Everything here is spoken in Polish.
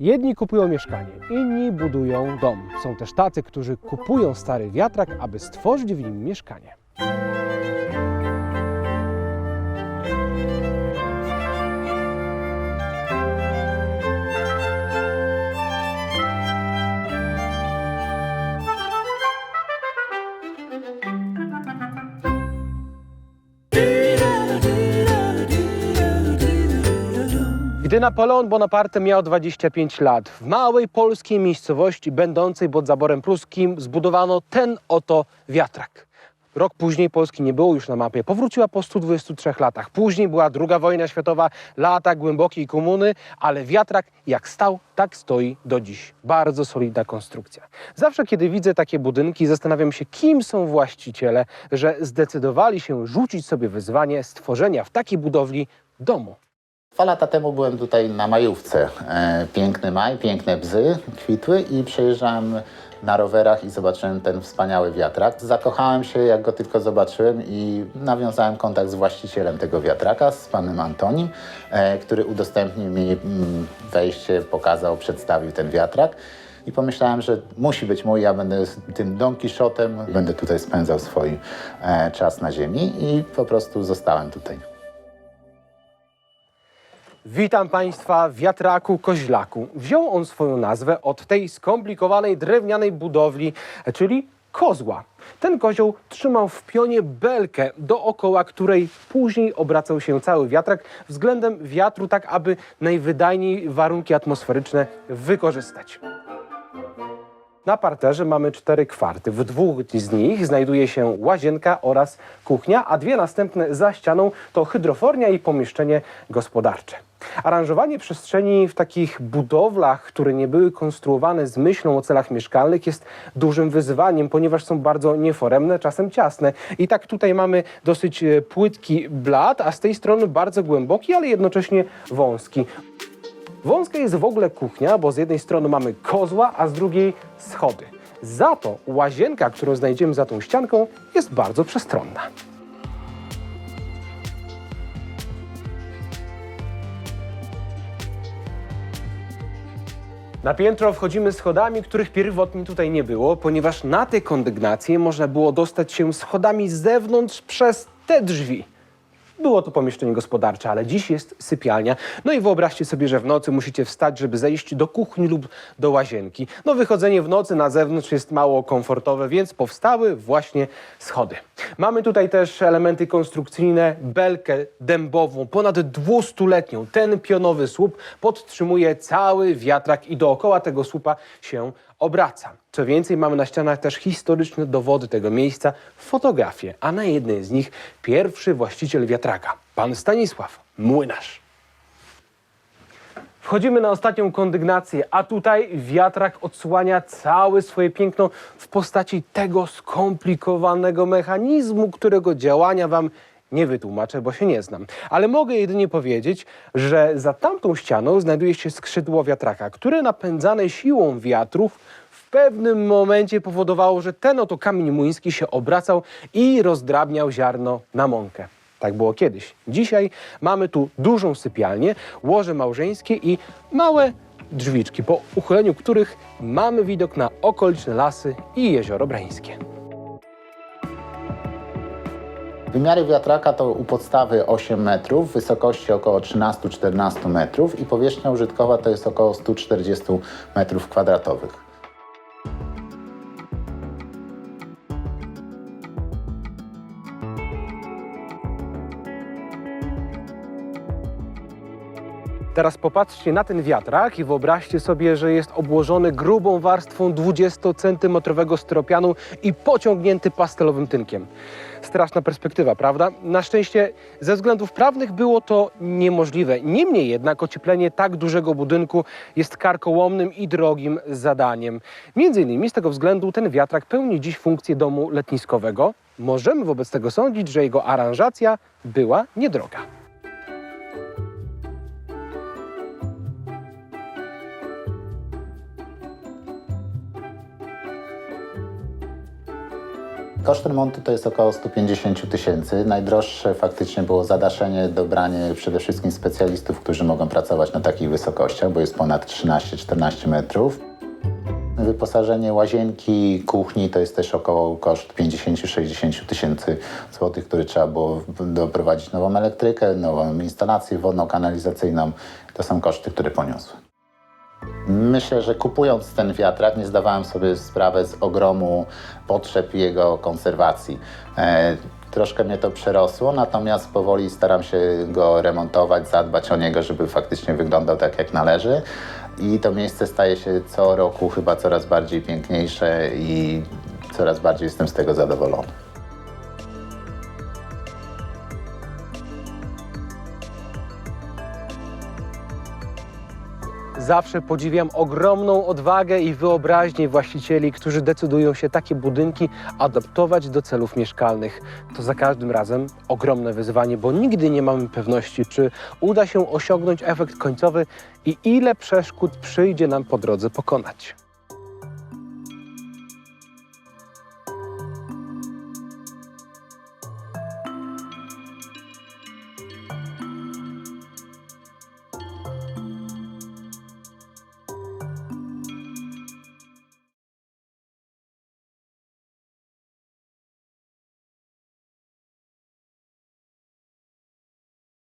Jedni kupują mieszkanie, inni budują dom. Są też tacy, którzy kupują stary wiatrak, aby stworzyć w nim mieszkanie. Gdy Napoleon Bonaparte miał 25 lat, w małej polskiej miejscowości będącej pod zaborem pruskim zbudowano ten oto wiatrak. Rok później Polski nie było już na mapie. Powróciła po 123 latach. Później była II wojna światowa, lata głębokiej komuny, ale wiatrak jak stał, tak stoi do dziś. Bardzo solidna konstrukcja. Zawsze, kiedy widzę takie budynki, zastanawiam się, kim są właściciele, że zdecydowali się rzucić sobie wyzwanie stworzenia w takiej budowli domu. Dwa lata temu byłem tutaj na majówce. E, piękny maj, piękne bzy kwitły i przejeżdżałem na rowerach i zobaczyłem ten wspaniały wiatrak. Zakochałem się, jak go tylko zobaczyłem i nawiązałem kontakt z właścicielem tego wiatraka, z panem Antonim, e, który udostępnił mi mm, wejście, pokazał, przedstawił ten wiatrak. I pomyślałem, że musi być mój, ja będę tym Don Quixotem, będę tutaj spędzał swój e, czas na ziemi i po prostu zostałem tutaj. Witam Państwa w wiatraku Koźlaku. Wziął on swoją nazwę od tej skomplikowanej drewnianej budowli, czyli kozła. Ten kozioł trzymał w pionie belkę, dookoła której później obracał się cały wiatrak względem wiatru, tak aby najwydajniej warunki atmosferyczne wykorzystać. Na parterze mamy cztery kwarty. W dwóch z nich znajduje się łazienka oraz kuchnia, a dwie następne za ścianą to hydrofornia i pomieszczenie gospodarcze. Aranżowanie przestrzeni w takich budowlach, które nie były konstruowane z myślą o celach mieszkalnych, jest dużym wyzwaniem, ponieważ są bardzo nieforemne, czasem ciasne. I tak tutaj mamy dosyć e, płytki blat, a z tej strony bardzo głęboki, ale jednocześnie wąski. Wąska jest w ogóle kuchnia, bo z jednej strony mamy kozła, a z drugiej schody. Za to łazienka, którą znajdziemy za tą ścianką, jest bardzo przestronna. Na piętro wchodzimy schodami, których pierwotnie tutaj nie było, ponieważ na te kondygnacje można było dostać się schodami z zewnątrz przez te drzwi. Było to pomieszczenie gospodarcze, ale dziś jest sypialnia. No i wyobraźcie sobie, że w nocy musicie wstać, żeby zejść do kuchni lub do łazienki. No wychodzenie w nocy na zewnątrz jest mało komfortowe, więc powstały właśnie schody. Mamy tutaj też elementy konstrukcyjne, belkę dębową, ponad 200-letnią. Ten pionowy słup podtrzymuje cały wiatrak i dookoła tego słupa się obraca. Co więcej, mamy na ścianach też historyczne dowody tego miejsca, fotografie, a na jednej z nich pierwszy właściciel wiatraka, pan Stanisław Młynarz. Wchodzimy na ostatnią kondygnację, a tutaj wiatrak odsłania całe swoje piękno w postaci tego skomplikowanego mechanizmu, którego działania Wam nie wytłumaczę, bo się nie znam. Ale mogę jedynie powiedzieć, że za tamtą ścianą znajduje się skrzydło wiatraka, które napędzane siłą wiatrów pewnym momencie powodowało, że ten oto kamień młyński się obracał i rozdrabniał ziarno na mąkę. Tak było kiedyś. Dzisiaj mamy tu dużą sypialnię, łoże małżeńskie i małe drzwiczki, po uchyleniu których mamy widok na okoliczne lasy i jezioro Brańskie. Wymiary wiatraka to u podstawy 8 metrów, wysokości około 13-14 metrów i powierzchnia użytkowa to jest około 140 metrów kwadratowych. Teraz popatrzcie na ten wiatrak i wyobraźcie sobie, że jest obłożony grubą warstwą 20-centymetrowego styropianu i pociągnięty pastelowym tynkiem. Straszna perspektywa, prawda? Na szczęście ze względów prawnych było to niemożliwe. Niemniej jednak ocieplenie tak dużego budynku jest karkołomnym i drogim zadaniem. Między innymi z tego względu ten wiatrak pełni dziś funkcję domu letniskowego. Możemy wobec tego sądzić, że jego aranżacja była niedroga. Koszt remontu to jest około 150 000 tysięcy. Najdroższe faktycznie było zadaszenie, dobranie przede wszystkim specjalistów, którzy mogą pracować na takich wysokościach, bo jest ponad 13-14 metrów. Wyposażenie łazienki, kuchni to jest też około koszt 50-60 tysięcy złotych, który trzeba było doprowadzić nową elektrykę, nową instalację wodno-kanalizacyjną. To są koszty, które poniosły. Myślę, że kupując ten wiatrak nie zdawałem sobie sprawy z ogromu potrzeb jego konserwacji. E, troszkę mnie to przerosło, natomiast powoli staram się go remontować, zadbać o niego, żeby faktycznie wyglądał tak jak należy. I to miejsce staje się co roku chyba coraz bardziej piękniejsze i coraz bardziej jestem z tego zadowolony. Zawsze podziwiam ogromną odwagę i wyobraźnię właścicieli, którzy decydują się takie budynki adaptować do celów mieszkalnych. To za każdym razem ogromne wyzwanie, bo nigdy nie mamy pewności, czy uda się osiągnąć efekt końcowy i ile przeszkód przyjdzie nam po drodze pokonać.